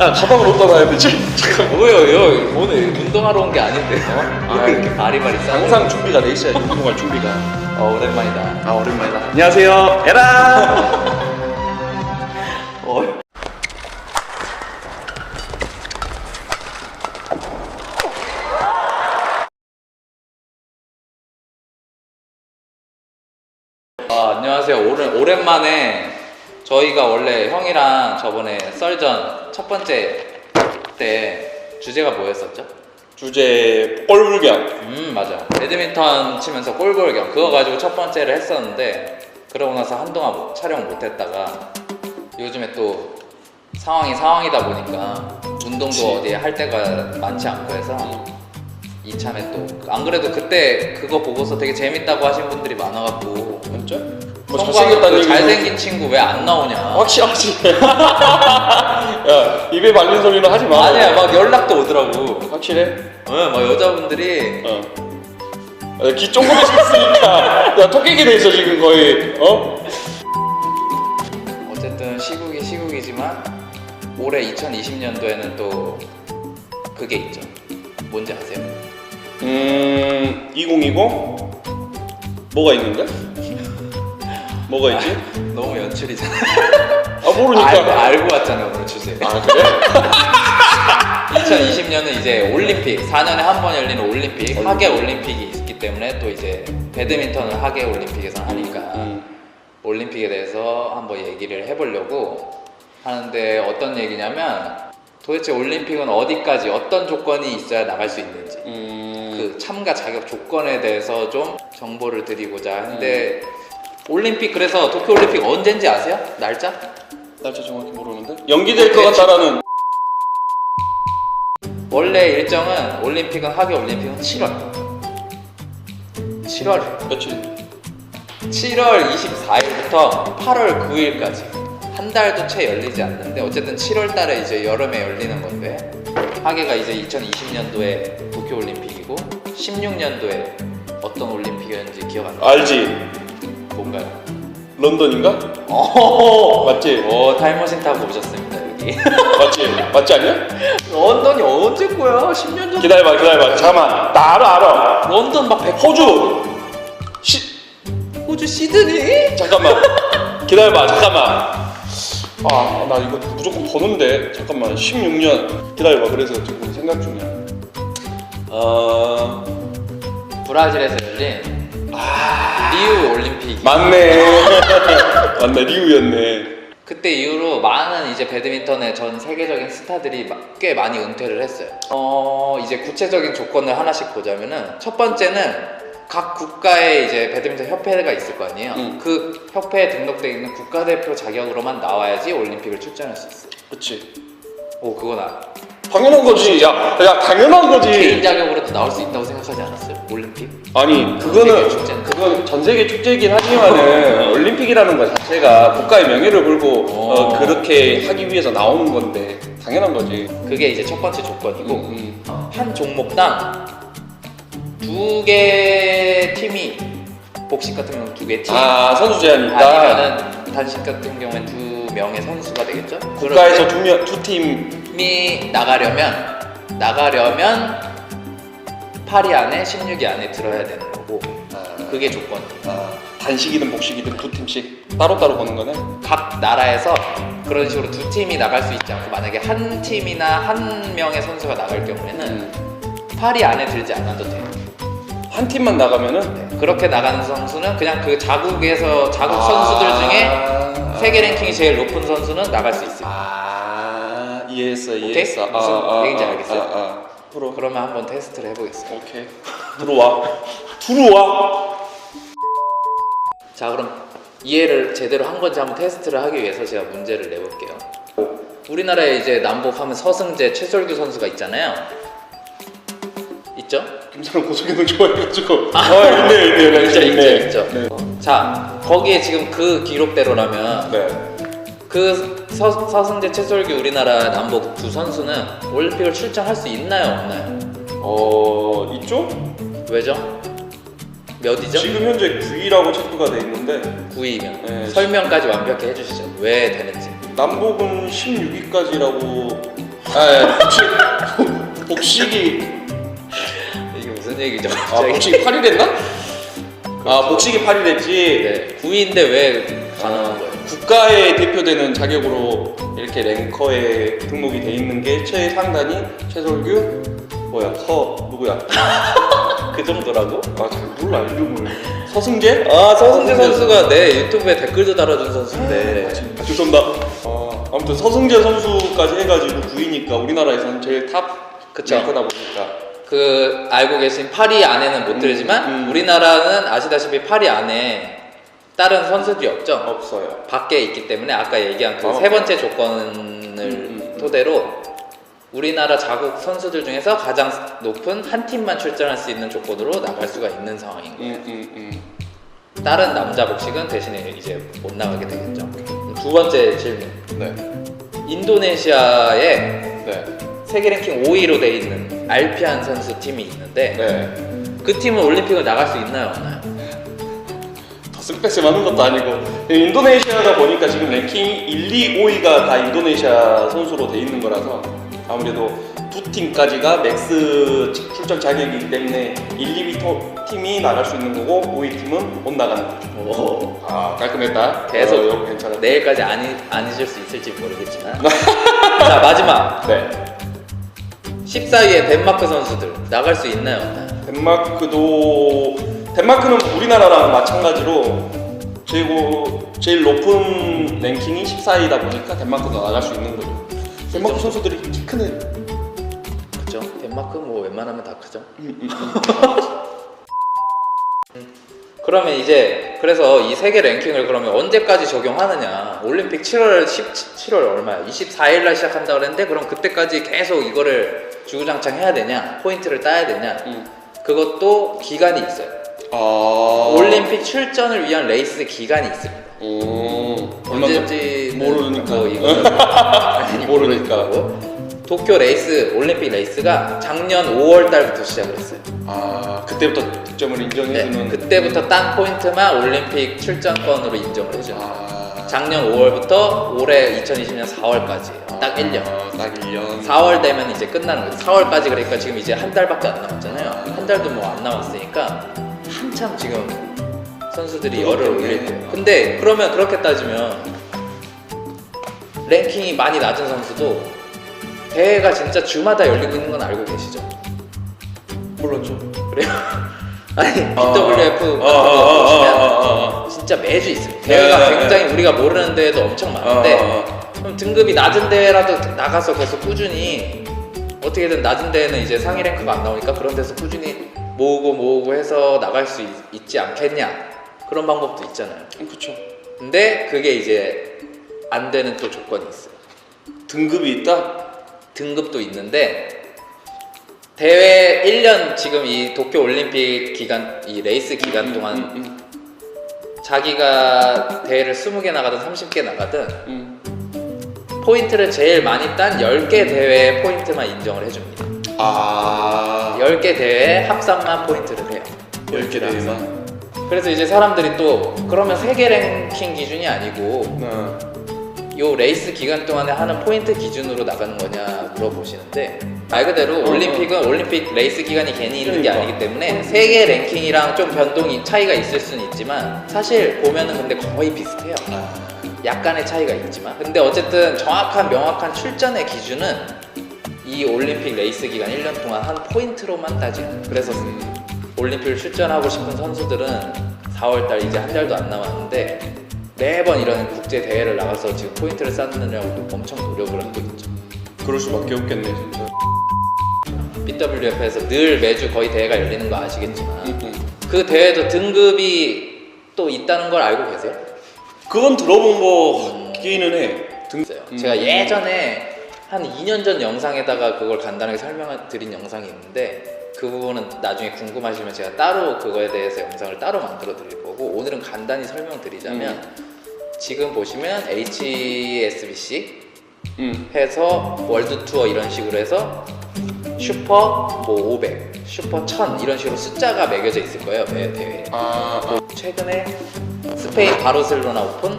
아 가방을 어디다 놔야 되지? 잠깐 뭐예요? 여 오늘 운동하러 온 게 아닌데. 어? 아, 왜 이렇게 바리바리 싸? 항상 준비가 돼 있어야지 운동할 준비가 어 오랜만이다. 아 오랜만이다 안녕하세요 에라 어. 아, 안녕하세요. 오늘 오랜만에 저희가 원래 형이랑 저번에 썰전 첫 번째 때 주제가 뭐였었죠? 주제 뻘불경 음 맞아. 배드민턴 치면서 골골경 그거 가지고 첫 번째를 했었는데 그러고 나서 한동안 못- 촬영 못했다가 요즘에 또 상황이 상황이다 보니까 운동도 그치. 어디에 할 데가 많지 않고 해서 이참에 또 안 그래도 그때 그거 보고서 되게 재밌다고 하신 분들이 많아갖고 진짜? 뭐 성광 잘생겼다는 그 얘기는 잘생긴 친구 왜 안 나오냐 확실하지 야 입에 발린 소리는 하지 마 아니야 막 연락도 오더라고 확실해? 응, 막 여자분들이 어. 아, 귀 쫑긋해졌으니까 야 토끼게 돼 있어 지금 거의 어? 어쨌든 시국이 시국이지만 올해 2020년도에는 또 그게 있죠. 뭔지 아세요? 음... 2020? 뭐가 있는데? 뭐가 있지? 너무 연출이잖아. 아 모르니까 알고, 알고 왔잖아요 오늘 주제. 아 그래? 2020년은 이제 올림픽 4년에 한 번 열리는 올림픽 하계 올림픽이 있기 때문에 또 이제 배드민턴을 하계 올림픽에서 하니까 음. 올림픽에 대해서 한번 얘기를 해보려고 하는데 어떤 얘기냐면 도대체 올림픽은 어디까지 어떤 조건이 있어야 나갈 수 있는지 음... 그 참가 자격 조건에 대해서 좀 정보를 드리고자 하는데 올림픽 그래서 도쿄 올림픽 언제인지 아세요? 날짜? 날짜 정확히 모르는데? 연기될 것 같다라는 원래 일정은 올림픽은 하계 올림픽은 7월 7월 며칠 7월 24일부터 8월 9일까지 한 달도 채 열리지 않는데 어쨌든 7월 달에 이제 여름에 열리는 건데 하계가 이제 2020년도에 도쿄 올림픽이고 16년도에 어떤 올림픽이었는지 기억 안 나? 알지? 뭔가요? 런던인가? 어, 맞지? 오 타임머신 타고 오셨습니다 여기. 맞지? 맞지 않냐? 런던이 언제 거야? 10년 전. 기다려봐 기다려봐 잠깐만 나 알아 알아 런던 막 100. 호주 시... 호주 시드니? 잠깐만 기다려봐 잠깐만 아 나 이거 무조건 버는데 잠깐만 16년 기다려봐 그래서 지금 생각 중이야 어... 브라질에서 열린 리우 올림픽. 맞네 맞네 리우였네 그때 이후로 많은 이제 배드민턴의 전 세계적인 스타들이 마- 꽤 많이 은퇴를 했어요. 어, 이제 구체적인 조건을 하나씩 보자면은 첫 번째는 각 국가의 이제 배드민턴 협회가 있을 거 아니에요. 음. 그 협회에 등록돼 있는 국가대표 자격으로만 나와야지 올림픽을 출전할 수 있어. 그치 오, 그건 아, 당연한 거지 야, 야 당연한 거지 개인 자격으로도 나올 수 있다고 생각하지 않았어요? 올림픽? 아니 그거는. 그건 전 세계 축제이긴 하지만은 올림픽이라는 것 자체가 국가의 명예를 걸고 어, 어. 그렇게 하기 위해서 나오는 건데 당연한 거지. 그게 이제 첫 번째 조건이고 음, 한 종목당 두 개 팀이 복식 같은 경우는 두 개 팀. 아 선수 제한이 있다. 아니면은 단식 같은 경우엔 두 명의 선수가 되겠죠. 국가에서 두명두 팀. 팀이 나가려면 나가려면 8위 안에 16위 안에 들어야 되는 거고 그게 조건. 아, 단식이든 복식이든 두 팀씩 따로 따로 보는 거네. 각 나라에서 그런 식으로 두 팀이 나갈 수 있지 않고 만약에 한 팀이나 한 명의 선수가 나갈 경우에는 음. 8위 안에 들지 않아도 돼요. 한 팀만 나가면은 네, 그렇게 나가는 선수는 그냥 그 자국에서 자국 아. 선수들 중에 세계 랭킹이 제일 높은 선수는 나갈 수 있어요. 아 이해했어 오케이? 이해했어. 무슨 얘기인지 알겠어요? 아, 아. 프로. 그러면 한번 테스트를 해보겠습니다. 오케이 들어와 들어와. 자, 그럼 이해를 제대로 한 건지 한번 테스트를 하기 위해서 제가 문제를 내볼게요. 우리나라에 이제 남북하면 서승재, 최솔규 선수가 있잖아요. 있죠? 김사람 고속이동 좋아해가지고. 아 있네 있네 있죠, 있네. 있죠, 있죠. 네. 자, 거기에 지금 그 기록대로라면 네. 그 서, 서승재, 최솔규 우리나라 남북 두 선수는 올림픽을 출전할 수 있나요, 없나요? 어 있죠? 왜죠? 몇이죠? 지금 현재 9위라고 체크가 돼 있는데 9위면 네. 설명까지 완벽히 해주시죠. 왜 되는지. 남북은 16위까지라고 아, 예, 복식 복식이 이게 무슨 얘기죠? 아 갑자기? 복식이 8이 됐나? 아 복식이 8이 됐지. 네, 9위인데 왜 가능한 거예요? 국가에 대표되는 자격으로 이렇게 랭커에 등록이 돼 있는 게 최상단이 최솔규 뭐야 서 누구야? 그 정도라고? 아 잘 몰라 이름을 서승재? 아 서승재 선수가 내 유튜브에 댓글도 달아준 선수인데 아, 죄송합니다. 아, 아무튼 서승재 선수까지 해가지고 9위니까 우리나라에서는 제일 탑 그쵸. 랭커다 보니까 그 알고 계신 8위 안에는 못 들지만 음. 우리나라는 아시다시피 8위 안에 다른 선수들이 없죠. 없어요. 밖에 있기 때문에 아까 얘기한 그 어. 세 번째 조건을 음, 음. 토대로 우리나라 자국 선수들 중에서 가장 높은 한 팀만 출전할 수 있는 조건으로 나갈 수가 있는 상황인 거예요. 음, 음, 음. 다른 남자 복식은 대신에 이제 못 나가게 되겠죠. 두 번째 질문. 네, 인도네시아에 네, 세계 랭킹 5위로 돼 있는 알피안 선수 팀이 있는데 네. 그 팀은 올림픽을 나갈 수 있나요, 없나요? 더 스펙스 많은 것도 아니고 인도네시아다 보니까 지금 랭킹 1, 2, 5위가 다 인도네시아 선수로 돼 있는 거라서 아무래도 두 팀까지가 맥스 출전 자격이기 때문에 1, 2위 토- 팀이 나갈 수 있는 거고 5위 팀은 못 나가는 거죠. 오. 아 깔끔했다. 계속 어, 이거 괜찮아. 내일까지 안, 잊- 안 잊을 수 있을지 모르겠지만 자 마지막 네. 14위의 덴마크 선수들 나갈 수 있나요? 덴마크도 덴마크는 우리나라랑 마찬가지로 최고 제일 높은 랭킹이 14위다 보니까 덴마크도 나갈 수 있는 거죠. 덴마크 선수들이 키 크네. 그죠? 덴마크 뭐 웬만하면 다 크죠. 그러면 이제 그래서 이 세계 랭킹을 그러면 언제까지 적용하느냐? 올림픽 7월 17 월 얼마야? 24일 날 시작한다 그랬는데 그럼 그때까지 계속 이거를 주구장창 해야 되냐? 포인트를 따야 되냐? 음. 그것도 기간이 있어요. 아 올림픽 출전을 위한 레이스 기간이 있습니다. 오 언제인지 모르니까. 뭐 당연히 모르니까. 도쿄 레이스 올림픽 레이스가 작년 5월 달부터 시작을 했어요. 아 그때부터 득점을 네, 인정해주는. 그때부터 딴 포인트만 올림픽 출전권으로 인정을 해줘요. 아 작년 5월부터 올해 2020년 4월까지 딱 1년. 아, 딱 1년. 4월 되면 이제 끝나는 거예요. 4월까지 그러니까 지금 이제 한 달밖에 안 남았잖아요. 한 달도 뭐 안 남았으니까 한참 지금 선수들이 열을 올릴 거예요. 근데 그러면 그렇게 따지면 랭킹이 많이 낮은 선수도 대회가 진짜 주마다 열리고 있는 건 알고 계시죠? 몰랐죠. 그래요? 아니 BWF 같은 아, 아, 아, 거 보시면. 진짜 매주 있습니다. 대회가 네, 네, 굉장히 우리가 모르는 대회도 엄청 많은데 그럼 등급이 낮은 대회라도 나가서 계속 꾸준히 어떻게든 낮은 대회는 이제 상위 랭크가 안 나오니까 그런 데서 꾸준히 모으고 모으고 해서 나갈 수 있, 지 않겠냐 그런 방법도 있잖아요. 그렇죠. 근데 그게 이제 안 되는 또 조건이 있어요. 등급이 있다. 등급도 있는데 대회 1년 지금 이 도쿄 올림픽 기간 이 레이스 기간 동안 음, 음, 자기가 대회를 20개 나가든 30개 나가든 음. 포인트를 제일 많이 딴 10개 대회 포인트만 인정을 해줍니다. 아 10개 대회 합산만 포인트를 해요. 10개 대회만. 그래서 이제 사람들이 또 그러면 세계 랭킹 기준이 아니고 어. 요 레이스 기간 동안에 하는 포인트 기준으로 나가는 거냐 물어보시는데 말 그대로 어, 올림픽은 올림픽 레이스 기간이 괜히 있는 게 그러니까. 아니기 때문에 세계 랭킹이랑 좀 변동이 차이가 있을 수는 있지만 사실 보면은 근데 거의 비슷해요. 아. 약간의 차이가 있지만 근데 어쨌든 정확한 명확한 출전의 기준은 이 올림픽 레이스 기간 1년 동안 한 포인트로만 따지는 그래서 올림픽을 출전하고 싶은 선수들은 4월달 이제 한 달도 안 남았는데 매번 이런 국제 대회를 나가서 지금 포인트를 쌓느냐고 엄청 노력을 하고 있죠. 그럴 수밖에 없겠네 진짜. BWF에서 늘 매주 거의 대회가 열리는 거 아시겠지만 음, 음. 그 대회도 등급이 또 있다는 걸 알고 계세요? 그건 들어본 거 같기는 해. 등... 있어요. 음. 제가 예전에 한 2년 전 영상에다가 그걸 간단하게 설명드린 영상이 있는데 그 부분은 나중에 궁금하시면 제가 따로 그거에 대해서 영상을 따로 만들어 드릴 거고 오늘은 간단히 설명드리자면 음. 지금 보시면 HSBC 음. 해서 월드 투어 이런 식으로 해서 슈퍼 뭐 500, 슈퍼 1000 이런 식으로 숫자가 매겨져 있을 거예요 매 대회에. 아, 아. 최근에 스페인 바르셀로나 오픈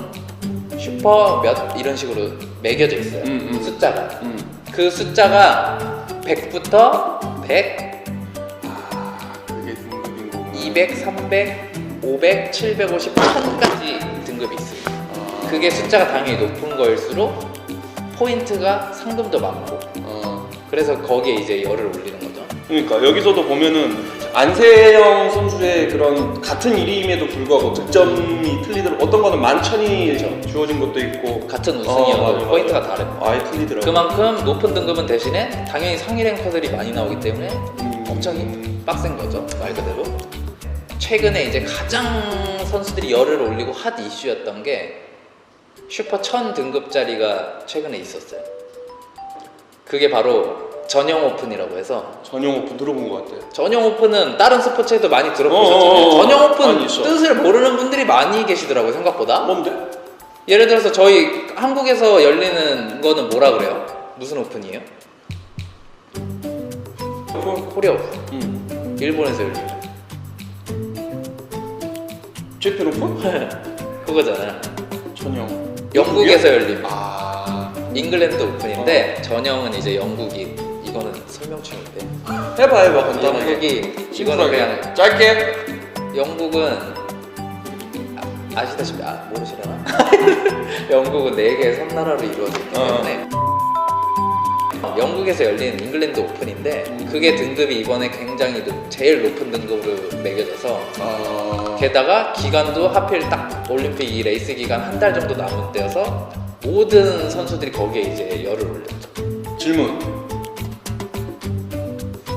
슈퍼 몇 이런 식으로 매겨져 있어요 음, 음. 숫자가 음. 그 숫자가 100부터 100, 아 그게 등급인 거구나 200, 300, 500, 750, 1000까지 등급이 있어요. 아, 그게 숫자가 당연히 높은 거일수록 포인트가 상금도 많고 아. 그래서 거기에 이제 열을 올리는 거죠. 그러니까 여기서도 보면은 안세영 선수의 그런 같은 이름임에도 불구하고 득점이 틀리더라고 어떤 거는 만천이 주어진 것도 있고 같은 어, 우승이어도 맞아. 포인트가 다르고 아예 틀리더라고 그만큼 높은 등급은 대신에 당연히 상위 랭커들이 많이 나오기 때문에 음. 엄청 빡센 거죠 말 그대로 최근에 이제 가장 선수들이 열을 올리고 핫 이슈였던 게 슈퍼 1000 등급짜리가 최근에 있었어요 그게 바로 전용 오픈이라고 해서 전용 오픈 들어본 것 같아요 전용 오픈은 다른 스포츠에도 많이 어, 어, 들어보셨잖아요 어. 전용 오픈. 뜻을 모르는 분들이 많이 계시더라고요 생각보다 뭔데? 예를 들어서 저희 한국에서 열리는 거는 뭐라 그래요? 무슨 오픈이에요? 오픈? 코리아 오픈 응 일본에서 열리는 제페 오픈? 그거잖아요 전용 영국에서 열린 아 잉글랜드 오픈인데 전형은 이제 영국이 이거는 설명충인데 해봐 해봐 간단하게 영국이 이거는. 그냥 짧게 영국은 아, 아시다시피 아, 모르시려나? 영국은 네 개의 섬나라로 이루어지기 어. 때문에 영국에서 열린 잉글랜드 오픈인데 음. 그게 등급이 이번에 굉장히 높- 제일 높은 등급으로 매겨져서 아 게다가 기간도 하필 딱 올림픽 이 레이스 기간 한 달 정도 남은 때여서 모든 선수들이 거기에 이제 열을 올렸죠. 질문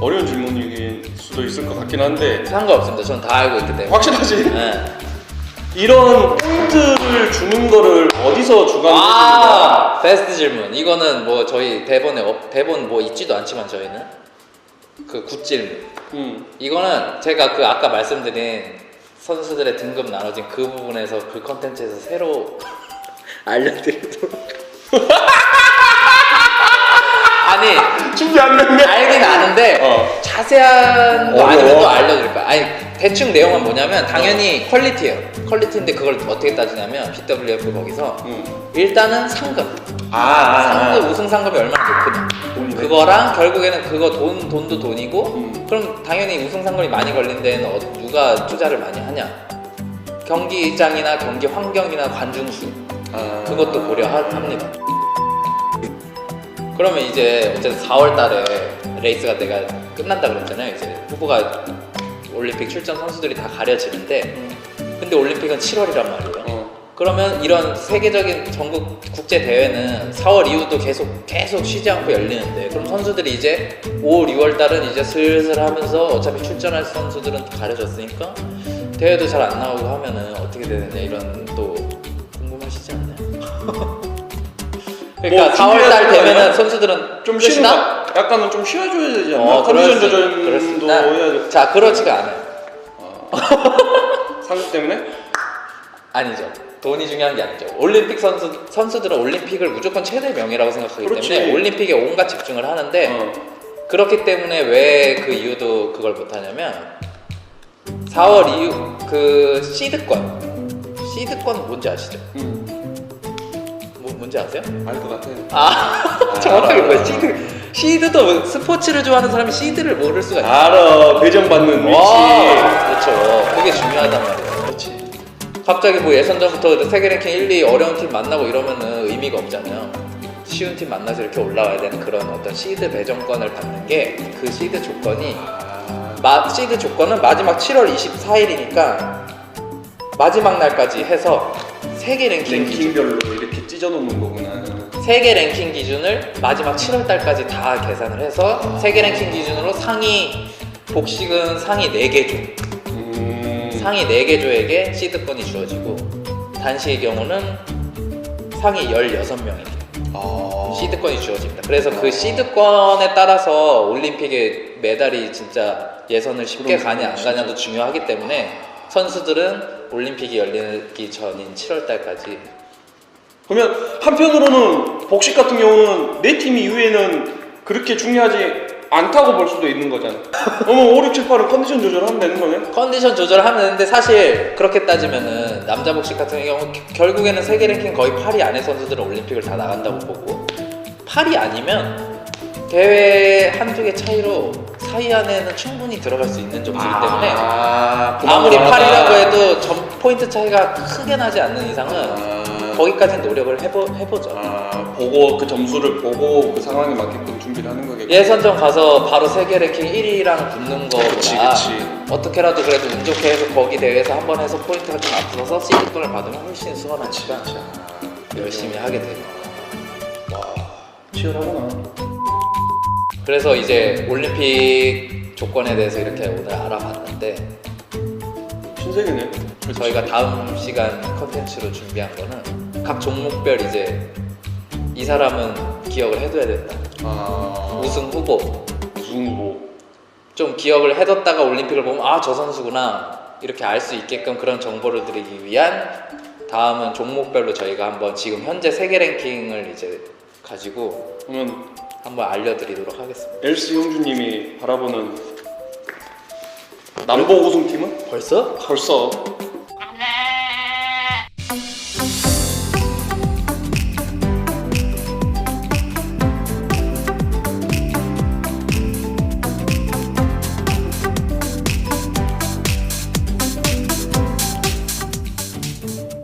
어려운 질문일 수도 있을 것 같긴 한데 상관없습니다. 저는 다 알고 있기 때문에. 확실하지? 네. 이런 포인트를 주는 거를 어디서 주관해줍니까? 아, 베스트 질문. 이거는 뭐 저희 대본에 없- 대본 뭐 있지도 않지만 저희는 그 굿질문. 음. 이거는 제가 그 아까 말씀드린 선수들의 등급 나눠진 그 부분에서 그 컨텐츠에서 새로 알려드리도록. 아니 준비 안 됐네. 어. 자세한 거 어려워. 아니면 또 알려드릴 거야. 아니 대충 내용은 뭐냐면 당연히 퀄리티예요. 퀄리티인데 그걸 어떻게 따지냐면 BWF 거기서 음. 일단은 상금, 아, 아, 상금 아. 우승 상금이 얼마나 높으냐. 돈이네. 그거랑 결국에는 그거 돈 돈도 돈이고 음. 그럼 당연히 우승 상금이 많이 걸린 데는 어, 누가 투자를 많이 하냐. 경기장이나 경기 환경이나 관중 수 아. 그것도 고려합니다. 그러면 이제 어쨌든 4월 달에 레이스가 내가 끝난다 그랬잖아요. 이제 후보가 올림픽 출전 선수들이 다 가려지는데 근데 올림픽은 7월이란 말이에요. 어. 그러면 이런 세계적인 전국 국제 대회는 4월 이후도 계속 계속 쉬지 않고 열리는데 그럼 선수들이 이제 5월, 6월 달은 이제 슬슬 하면서 어차피 출전할 선수들은 가려졌으니까 대회도 잘 안 나오고 하면은 어떻게 되느냐 이런 또 궁금하시지 않나요? 그러니까 뭐 4월 달 준비해야 되는 되면은? 선수들은 좀 쉬는? 거. 약간은 좀 쉬어줘야 되지 않나? 어, 그럴 컨디션 수- 조절도 그렇습니다. 해야 돼. 자, 그렇지가 않아요. 상급 때문에? 아니죠. 돈이 중요한 게 아니죠. 올림픽 선수 선수들은 올림픽을 무조건 최대 명예라고 생각하기 그렇지. 때문에 올림픽에 온갖 집중을 하는데 어. 그렇기 때문에 왜 그 이유도 그걸 못 하냐면 4월 이후 그 시드권 시드권 뭔지 아시죠? 음. 뭐, 뭔지 아세요? 알 것 같아. 아 정확하게 뭐야 시드 시드도 뭐 스포츠를 좋아하는 사람이 시드를 모를 수가 있어. 알아. 배정받는 위치. 와 그렇죠. 그게 중요하단 말이에요. 그렇지. 갑자기 뭐 예선전부터 세계 랭킹 1, 2 어려운 팀 만나고 이러면은 의미가 없잖아요. 쉬운 팀 만나서 이렇게 올라와야 되는 그런 어떤 시드 배정권을 받는 게 그 시드 조건이 아. 마, 시드 조건은 마지막 7월 24일이니까 마지막 날까지 해서 세계 랭킹 기준 랭킹별로 이렇게 찢어놓는 거구나. 세계 랭킹 기준을 마지막 7월 달까지 다 계산을 해서 세계 랭킹 기준으로 상위 복식은 상위 4개 조 음. 상위 4개 조에게 시드권이 주어지고 단시의 경우는 상위 16명입니다. 아. 시드권이 주어집니다. 그래서 그 시드권에 따라서 올림픽에 메달이 진짜 예선을 쉽게 그럼, 가냐 안. 가냐도 중요하기 때문에 선수들은 올림픽이 열리기 전인 7월 달까지 그러면 한편으로는 복식 같은 경우는 내 팀 이후에는 그렇게 중요하지 않다고 볼 수도 있는 거잖아. 그러면 5, 6, 7, 8은 컨디션 조절하면 되는 거네. 컨디션 조절하면 되는데 사실 그렇게 따지면은 남자 복식 같은 경우 겨- 결국에는 세계 랭킹 거의 8위 안에 선수들은 올림픽을 다 나간다고 보고 8위 아니면 대회 한두 개 차이로 사이 안에는 충분히 들어갈 수 있는 점수이기 때문에 아, 아무리 그만하다. 8이라고 해도 점 포인트 차이가 크게 나지 않는 이상은 아, 거기까지 노력을 해보, 해보죠. 아, 보고 그 점수를 보고 그 상황에 맞게끔 준비를 하는 거겠고. 예선전 가서 바로 세계 랭킹 1위랑 붙는 거보다 그치, 그치. 어떻게라도 그래도 운 좋게 해서 거기 대회에서 한 번 해서 포인트가 좀 앞서서 시드권을 받으면 훨씬 수월하니까 열심히 하게 됩니다. 치열하구나. 그래서 이제 올림픽 조건에 대해서 이렇게 오늘 알아봤는데 신세계네. 저희가 다음 시간 컨텐츠로 준비한 거는 각 종목별 이제 이 사람은 기억을 해둬야 된다. 아, 우승 후보 우승 뭐좀 기억을 해뒀다가 올림픽을 보면 아 저 선수구나 이렇게 알 수 있게끔 그런 정보를 드리기 위한 다음은 종목별로 저희가 한번 지금 현재 세계 랭킹을 이제 가지고 그러면 한번 알려드리도록 하겠습니다. 엘스 형주님이 바라보는 남보 우승팀은 벌써? 벌써